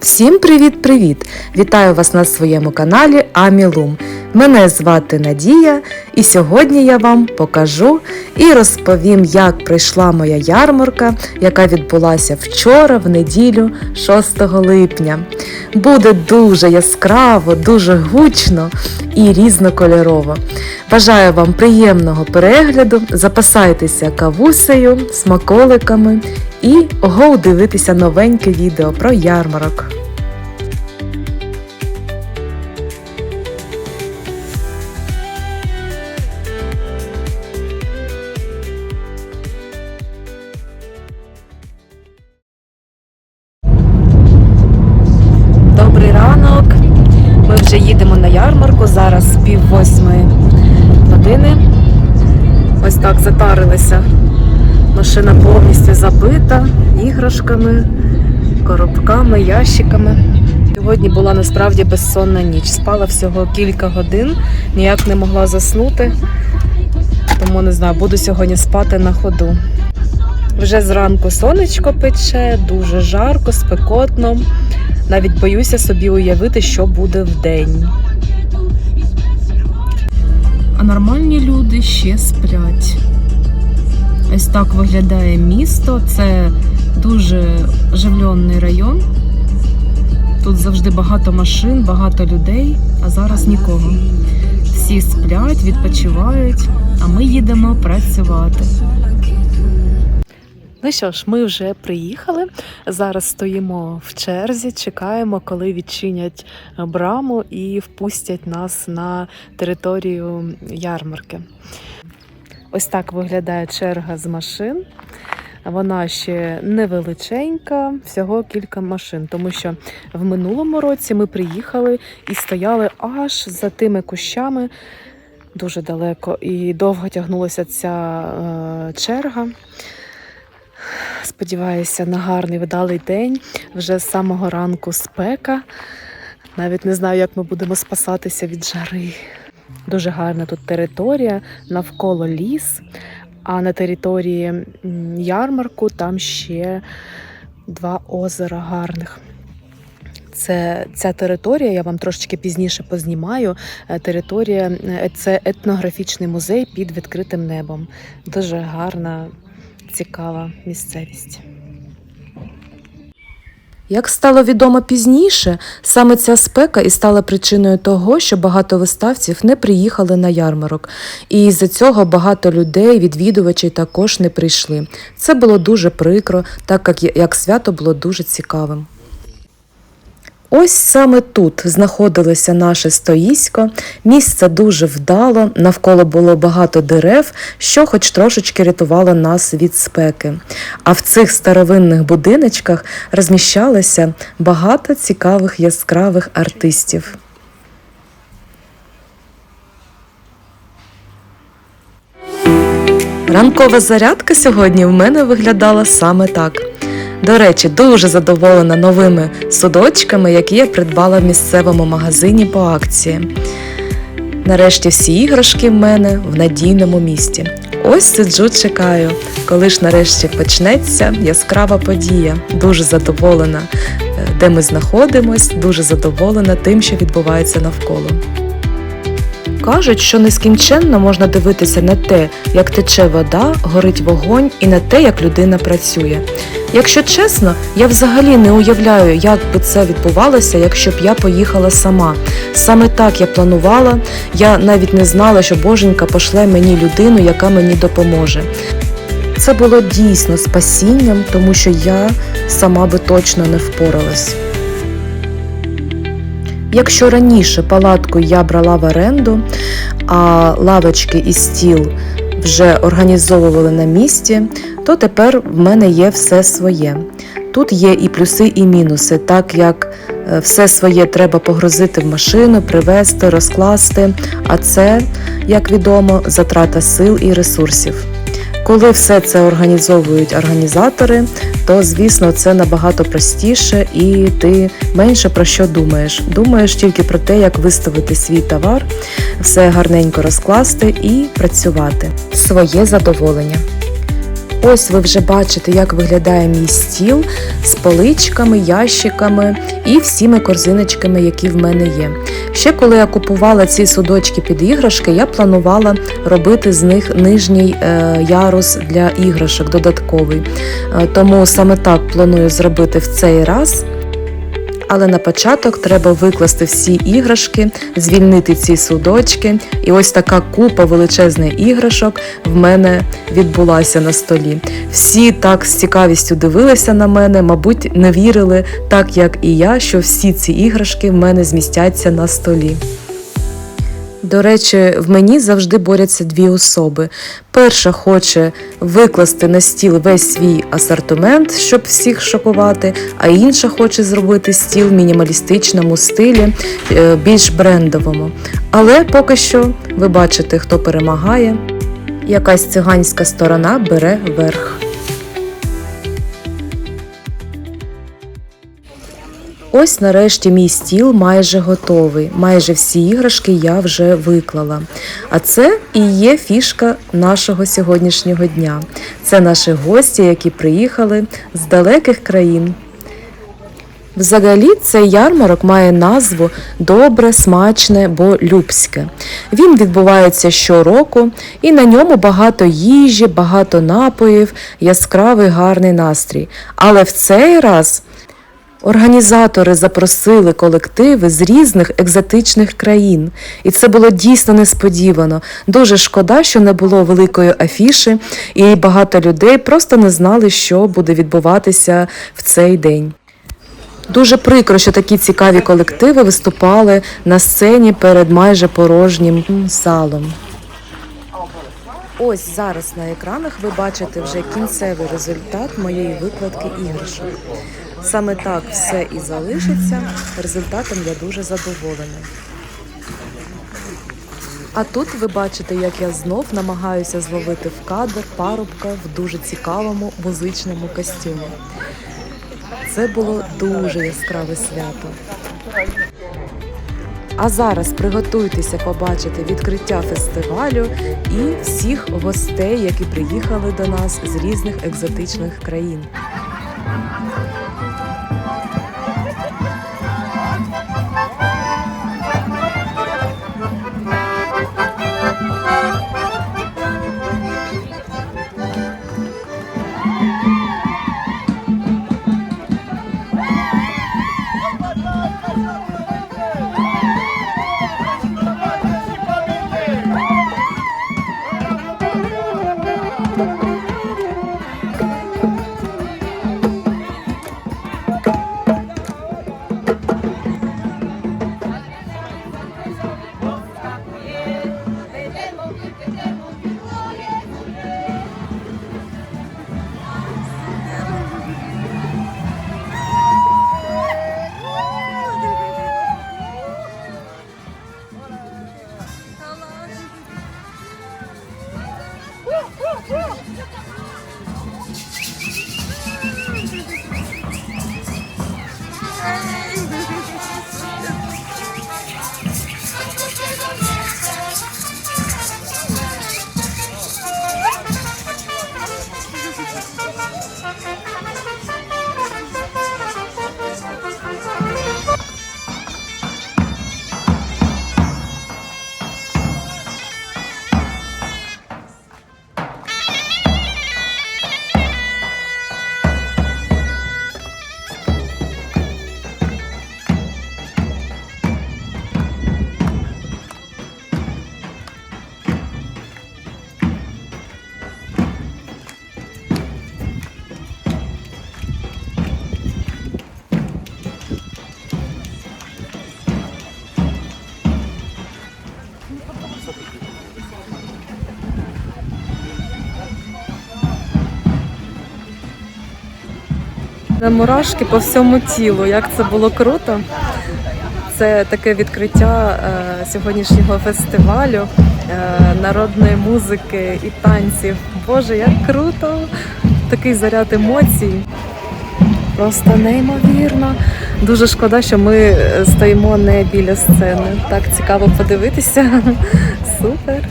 Всім привіт-привіт! Вітаю вас на своєму каналі Амілум. Мене звати Надія, і сьогодні я вам покажу і розповім, як пройшла моя ярмарка, яка відбулася вчора, в неділю, 6 липня. Буде дуже яскраво, дуже гучно і різнокольорово. Бажаю вам приємного перегляду, запасайтеся кавусею, смаколиками і го дивитися новеньке відео про ярмарок. Добрий ранок. Ми вже їдемо на ярмарку. Зараз пів восьмої години. Ось так затарилися. Машина повністю забита іграшками, коробками, ящиками. Сьогодні була насправді безсонна ніч. Спала всього кілька годин, ніяк не могла заснути. Тому не знаю, буду сьогодні спати на ходу. Вже зранку сонечко пече, дуже жарко, спекотно. Навіть боюся собі уявити, що буде вдень. А нормальні люди ще сплять. Ось так виглядає місто. Це дуже оживлений район. Тут завжди багато машин, багато людей, а зараз нікого. Всі сплять, відпочивають, а ми їдемо працювати. Ну що ж, ми вже приїхали. Зараз стоїмо в черзі, чекаємо, коли відчинять браму і впустять нас на територію ярмарки. Ось так виглядає черга з машин. Вона ще невеличенька, всього кілька машин, тому що в минулому році ми приїхали і стояли аж за тими кущами дуже далеко, і довго тягнулася ця е, черга. Сподіваюся, на гарний вдалий день. Вже з самого ранку спека. Навіть не знаю, як ми будемо спасатися від жари. Дуже гарна тут територія, навколо ліс. А на території ярмарку там ще два озера гарних. Це ця територія, я вам трошечки пізніше познімаю. Е, Територія е, це етнографічний музей під відкритим небом. Дуже гарна, цікава місцевість. Як стало відомо пізніше, саме ця спека і стала причиною того, що багато виставців не приїхали на ярмарок, і із-за цього багато людей, відвідувачів також не прийшли. Це було дуже прикро, так як свято було дуже цікавим. Ось саме тут знаходилося наше стоїсько. Місце дуже вдало, навколо було багато дерев, що хоч трошечки рятувало нас від спеки. А в цих старовинних будиночках розміщалося багато цікавих яскравих артистів. Ранкова зарядка сьогодні в мене виглядала саме так. До речі, дуже задоволена новими судочками, які я придбала в місцевому магазині по акції. Нарешті всі іграшки в мене в надійному місті. Ось сиджу, чекаю, коли ж нарешті почнеться яскрава подія. Дуже задоволена, е, де ми знаходимось, дуже задоволена тим, що відбувається навколо. Кажуть, що нескінченно можна дивитися на те, як тече вода, горить вогонь, і на те, як людина працює. Якщо чесно, я взагалі не уявляю, як би це відбувалося, якщо б я поїхала сама. Саме так я планувала. Я навіть не знала, що Боженька пошле мені людину, яка мені допоможе. Це було дійсно спасінням, тому що я сама би точно не впоралась. Якщо раніше палатку я брала в оренду, а лавочки і стіл вже організовували на місці, то тепер в мене є все своє. Тут є і плюси, і мінуси, так як е, все своє треба погрузити в машину, привезти, розкласти, а це, як відомо, затрата сил і ресурсів. Коли все це організовують організатори, то звісно це набагато простіше і ти менше про що думаєш. Думаєш тільки про те, як виставити свій товар, все гарненько розкласти і працювати. Своє задоволення. Ось ви вже бачите, як виглядає мій стіл з поличками, ящиками і всіми корзиночками, які в мене є. Ще коли я купувала ці судочки під іграшки, я планувала робити з них нижній е, ярус для іграшок додатковий. Е, Тому саме так планую зробити в цей раз. Але на початок треба викласти всі іграшки, звільнити ці судочки. І ось така купа величезних іграшок в мене відбулася на столі. Всі так з цікавістю дивилися на мене, мабуть, не вірили, так як і я, що всі ці іграшки в мене змістяться на столі. До речі, в мені завжди борються дві особи. Перша хоче викласти на стіл весь свій асортимент, щоб всіх шокувати, а інша хоче зробити стіл в мінімалістичному стилі, е, більш брендовому. Але поки що ви бачите, хто перемагає. Якась циганська сторона бере верх. Ось нарешті мій стіл майже готовий. Майже всі іграшки я вже виклала. А це і є фішка нашого сьогоднішнього дня. Це наші гості, які приїхали з далеких країн. Взагалі, цей ярмарок має назву Добре, смачне, бо любське. Він відбувається щороку, і на ньому багато їжі, багато напоїв, яскравий гарний настрій. Але в цей раз Організатори запросили колективи з різних екзотичних країн, і це було дійсно несподівано. Дуже шкода, що не було великої афіши, і багато людей просто не знали, що буде відбуватися в цей день. Дуже прикро, що такі цікаві колективи виступали на сцені перед майже порожнім залом. Ось зараз на екранах ви бачите вже кінцевий результат моєї викладки іграшок. Саме так все і залишиться. Результатом я дуже задоволена. А тут ви бачите, як я знов намагаюся зловити в кадр парубка в дуже цікавому музичному костюмі. Це було дуже яскраве свято. А зараз приготуйтеся побачити відкриття фестивалю і всіх гостей, які приїхали до нас з різних екзотичних країн. Мурашки по всьому тілу. Як це було круто. Це таке відкриття е, сьогоднішнього фестивалю е, народної музики і танців. Боже, як круто! Такий заряд емоцій. Просто неймовірно. Дуже шкода, що ми е, стоїмо не біля сцени. Так цікаво подивитися. Супер.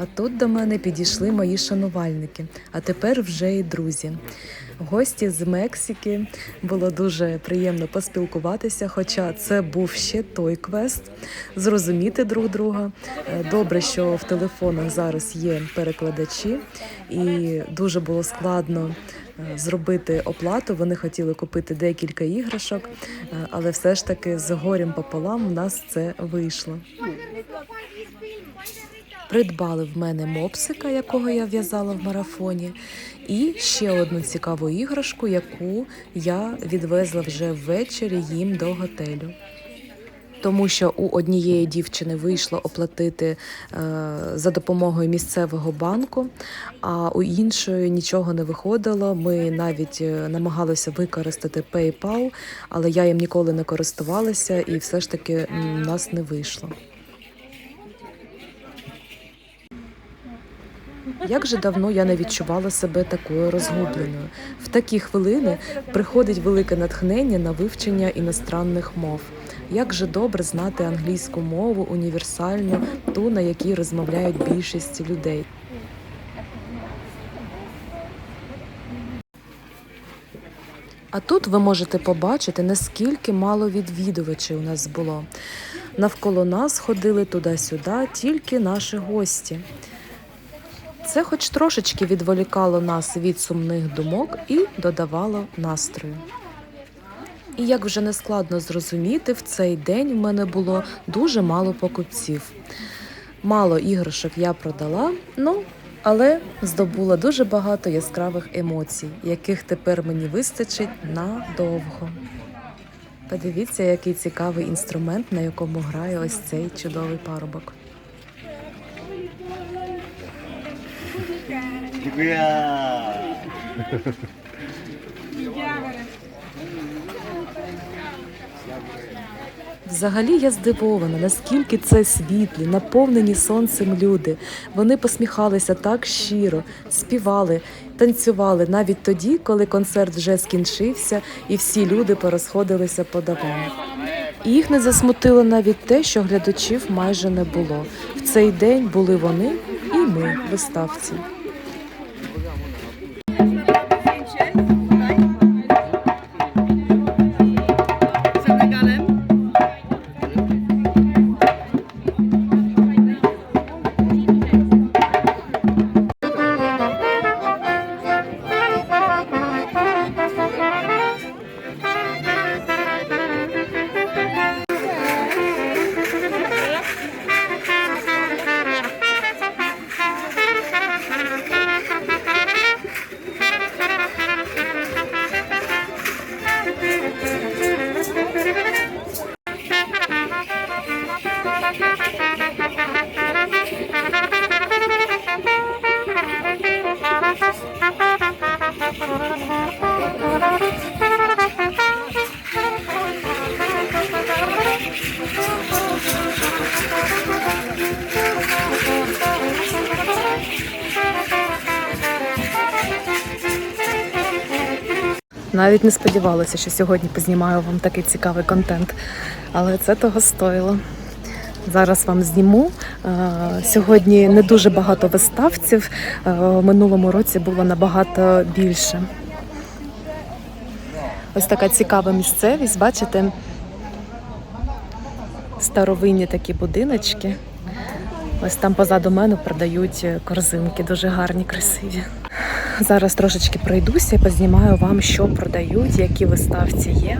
А тут до мене підійшли мої шанувальники, а тепер вже і друзі. Гості з Мексики було дуже приємно поспілкуватися, хоча це був ще той квест зрозуміти друг друга. Е, Добре, що в телефонах зараз є перекладачі, і дуже було складно е, зробити оплату. Вони хотіли купити декілька іграшок, е, але все ж таки з горем пополам у нас це вийшло. Придбали в мене мопсика, якого я в'язала в марафоні, і ще одну цікаву іграшку, яку я відвезла вже ввечері їм до готелю. Тому що у однієї дівчини вийшло оплатити е, за допомогою місцевого банку, а у іншої нічого не виходило. Ми навіть е, намагалися використати PayPal, але я їм ніколи не користувалася, і все ж таки у нас не вийшло. Як же давно я не відчувала себе такою розгубленою. В такі хвилини приходить велике натхнення на вивчення іностранних мов. Як же добре знати англійську мову універсальну, ту, на якій розмовляють більшість людей. А тут ви можете побачити, наскільки мало відвідувачів у нас було. Навколо нас ходили туди-сюди тільки наші гості. Це хоч трошечки відволікало нас від сумних думок і додавало настрою. І як вже не складно зрозуміти, в цей день в мене було дуже мало покупців. Мало іграшок я продала, ну але здобула дуже багато яскравих емоцій, яких тепер мені вистачить надовго. Подивіться, який цікавий інструмент, на якому грає ось цей чудовий парубок. Dziękuję. Взагалі я здивована, наскільки це світлі, наповнені сонцем люди. Вони посміхалися так щиро, співали, танцювали навіть тоді, коли концерт вже скінчився, і всі люди порозходилися по домам. І їх не засмутило навіть те, що глядачів майже не було. В цей день були вони і ми, виставці. Навіть не сподівалася, що сьогодні познімаю вам такий цікавий контент, але це того стоїло. Зараз вам зніму. Е, Сьогодні не дуже багато виставців. е, В минулому році було набагато більше. Ось така цікава місцевість, бачите? Старовинні такі будиночки. Ось там позаду мене продають корзинки, дуже гарні, красиві. Зараз трошечки пройдуся і познімаю вам, що продають, які виставці є.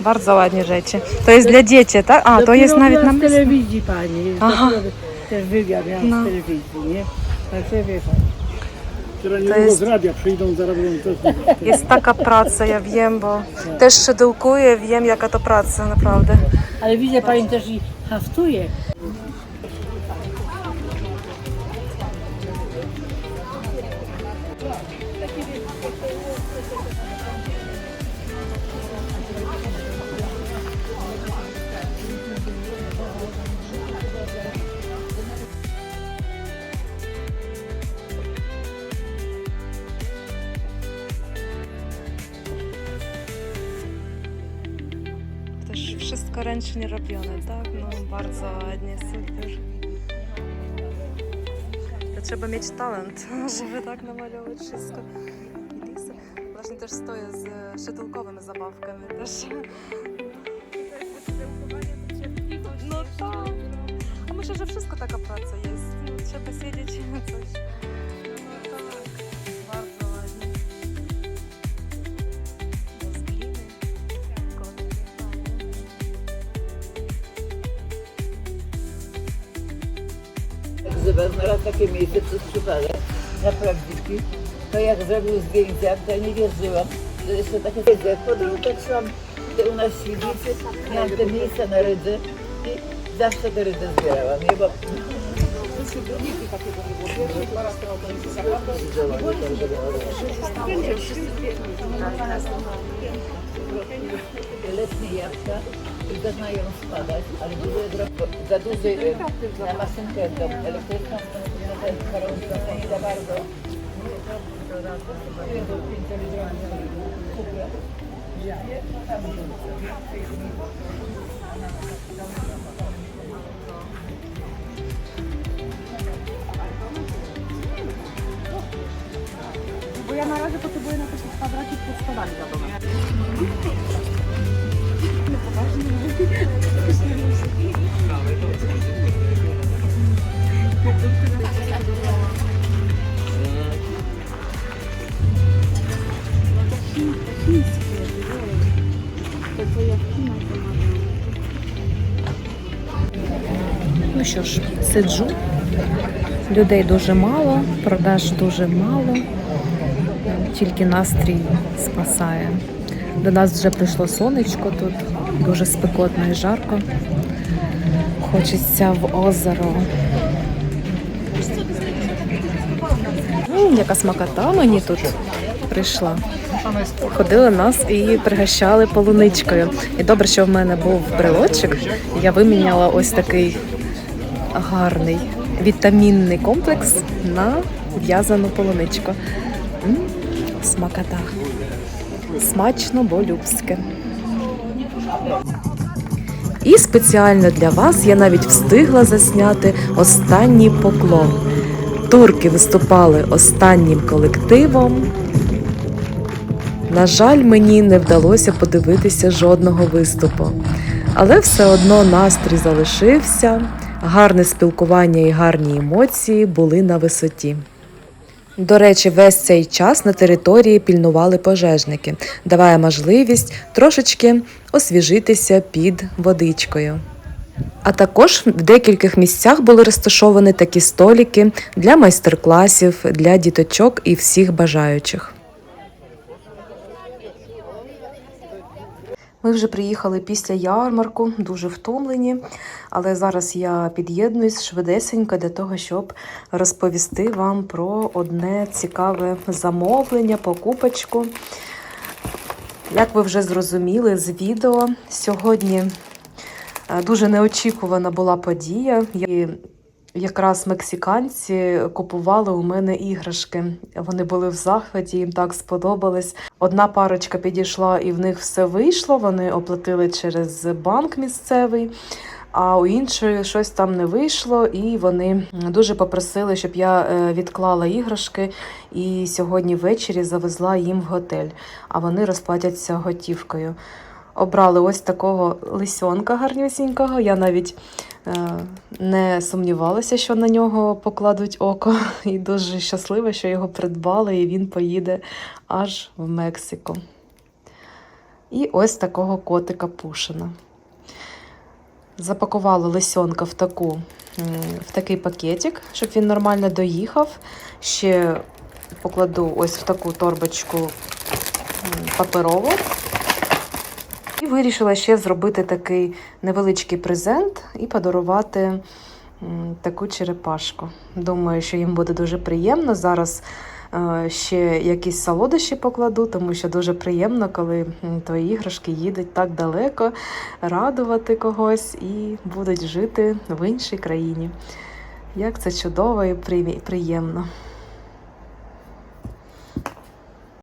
Bardzo ładnie rzeczy. To jest dla dzieci, tak? A, to jest nawet na byłam w telewizji pani. Aha. Dopiero Też wywiad miałam No. w telewizji, nie? Także wie pani. Które To jest- z radia przyjdą, też. Jest taka praca, ja wiem, bo też szydełkuję, wiem jaka to praca, naprawdę. Ale widzę pani też i haftuje. Ręcznie robione, tak? No bardzo ładnie, super. To trzeba mieć talent, żeby tak namalować wszystko. Właśnie też stoję z e, szytelkowymi zabawkami też. No tak. A myślę, że wszystko taka praca jest. Trzeba siedzieć coś. Gdyby znalazł takie miejsce przez przypadek na prawdziwki, to jak zrobił zdjęcia, to ja nie wierzyłam, że jeszcze takie wiedzę. Po drodze tak szłam u nas w Świdnicy, miałam te miejsca na rydzy i zawsze te rydzy zbierałam, nie? Bo letnie jabłka zaczynają spadać, ale duże drobko, za duży y, na maszynkę tą elektryczną, to za bardzo. Bo ja na razie potrzebuję na takie kwadracik pod schodami za domem. Ну що ж, сиджу. Людей дуже мало, продаж дуже мало. Тільки настрій спасає. До нас вже прийшло сонечко тут, дуже спекотно і жарко. Хочеться в озеро. Яка смакота мені тут прийшла. Ходили нас і пригощали полуничкою. І добре, що в мене був брелочок. Я виміняла ось такий гарний вітамінний комплекс на в'язану полуничку. М, Смакота. Смачно, бо любське. І спеціально для вас я навіть встигла засняти останній поклон. Турки виступали останнім колективом. На жаль, мені не вдалося подивитися жодного виступу, але все одно настрій залишився, гарне спілкування і гарні емоції були на висоті. До речі, весь цей час на території пільнували пожежники, давая можливість трошечки освіжитися під водичкою. А також в декількох місцях були розташовані такі столики для майстер-класів, для діточок і всіх бажаючих. Ми вже приїхали після ярмарку, дуже втомлені, але зараз я під'єднуюсь швидесенько для того, щоб розповісти вам про одне цікаве замовлення, покупочку. Як ви вже зрозуміли з відео, сьогодні е, дуже неочікувана була подія. Якраз мексиканці купували у мене іграшки. Вони були в захваті, їм так сподобались. Одна парочка підійшла і в них все вийшло. Вони оплатили через банк місцевий. А у іншої щось там не вийшло, і вони дуже попросили, щоб я е, відклала іграшки і сьогодні ввечері завезла їм в готель. А вони розплатяться готівкою. Обрали ось такого лисьонка гарнюсінького. Я навіть е, не сумнівалася, що на нього покладуть око, і дуже щаслива, що його придбали, і він поїде аж в Мексику. І ось такого котика Пушина. Запакували лисьонка в, таку, в такий пакетик, щоб він нормально доїхав. Ще покладу ось в таку торбочку паперову. І вирішила ще зробити такий невеличкий презент і подарувати таку черепашку. Думаю, що їм буде дуже приємно. Зараз е, ще якісь солодощі покладу, тому що дуже приємно, коли твої іграшки їдуть так далеко, радувати когось і будуть жити в іншій країні. Як це чудово і приємно.